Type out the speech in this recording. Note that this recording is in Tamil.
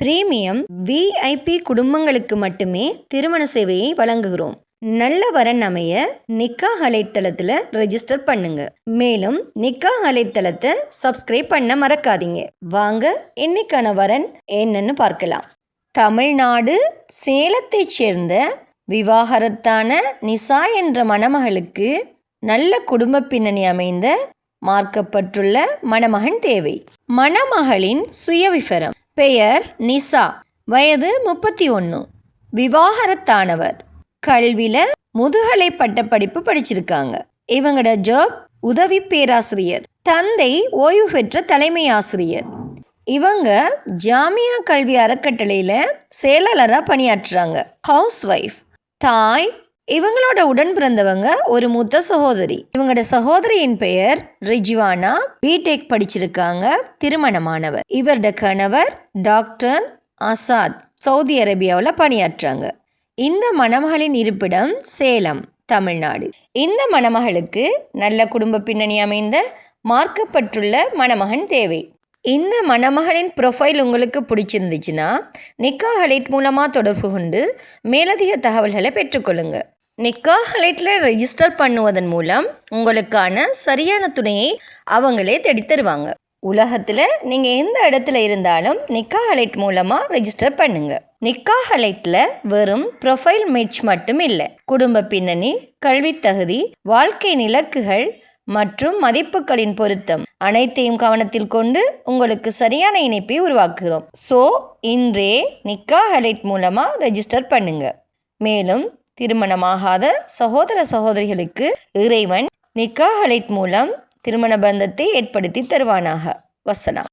பிரீமியம் விஐபி குடும்பங்களுக்கு மட்டுமே திருமண சேவையை வழங்குகிறோம். நல்ல வரன் அமைய நிக்கா அலைத்தளத்தில் ரெஜிஸ்டர் பண்ணுங்க. மேலும் நிக்கா அலைத்தளத்தை சப்ஸ்கிரைப் பண்ண மறக்காதீங்க. வாங்க இன்னைக்கான வரன் என்னன்னு பார்க்கலாம். தமிழ்நாடு சேலத்தைச் சேர்ந்த விவாகரத்தான நிசா என்ற மணமகளுக்கு நல்ல குடும்ப பின்னணி அமைந்த மார்க்கப்பட்டுள்ள மணமகன் தேவை. மணமகளின் சுயவிவரம். பெயர் நிசா. வயது முப்பத்தி ஒன்று விவாகரத்தானவர். கல்வியில் முதுகலை பட்டப்படிப்பு படிச்சிருக்காங்க. இவங்களோட ஜாப் உதவி பேராசிரியர். தந்தை ஓய்வு பெற்ற தலைமை ஆசிரியர். இவங்க ஜாமியா கல்வி அறக்கட்டளையில் செயலாளராக பணியாற்றுறாங்க. ஹவுஸ் ஒய்ஃப் தாய் இவங்களோட உடன் பிறந்தவங்க ஒரு மூத்த சகோதரி. இவங்களோட சகோதரியின் பெயர் ரிஜ்வானா. பிடெக் படிச்சிருக்காங்க. திருமணமானவர். இவரோட கணவர் டாக்டர் ஆசாத் சவுதி அரேபியாவில் பணியாற்றாங்க. இந்த மணமகளின் இருப்பிடம் சேலம் தமிழ்நாடு. இந்த மணமகளுக்கு நல்ல குடும்ப பின்னணி அமைந்த மார்க்கப்பட்டுள்ள மணமகன் தேவை. இந்த மணமகளின் ப்ரொஃபைல் உங்களுக்கு பிடிச்சிருந்துச்சுன்னா நிக்கா ஹலைட் மூலமாக தொடர்பு கொண்டு மேலதிக தகவல்களை பெற்றுக்கொள்ளுங்க. நிக்கா ஹலைட்டில் ரெஜிஸ்டர் பண்ணுவதன் மூலம் உங்களுக்கான சரியான துணையை அவங்களே தெடித்தருவாங்க. உலகத்தில் நீங்கள் எந்த இடத்துல இருந்தாலும் நிக்கா ஹலைட் மூலமாக ரெஜிஸ்டர் பண்ணுங்க. நிக்கா ஹலைட்டில் வெறும் ப்ரொஃபைல் மேட்ச் மட்டும் இல்லை. குடும்ப பின்னணி கல்வித் தகுதி வாழ்க்கை நிலக்குகள் மற்றும் மதிப்புகளின் பொருத்தம். அனைத்தையும் கவனத்தில் கொண்டு உங்களுக்கு சரியான இணைப்பை உருவாக்குகிறோம். ஸோ இன்றே நிக்கா ஹலைட் மூலமாக ரெஜிஸ்டர் பண்ணுங்க. மேலும் திருமணமாகாத சகோதர சகோதரிகளுக்கு இறைவன் நிக்கா ஹலைட் மூலம் திருமண பந்தத்தை ஏற்படுத்தி தருவானாக. வசலாம்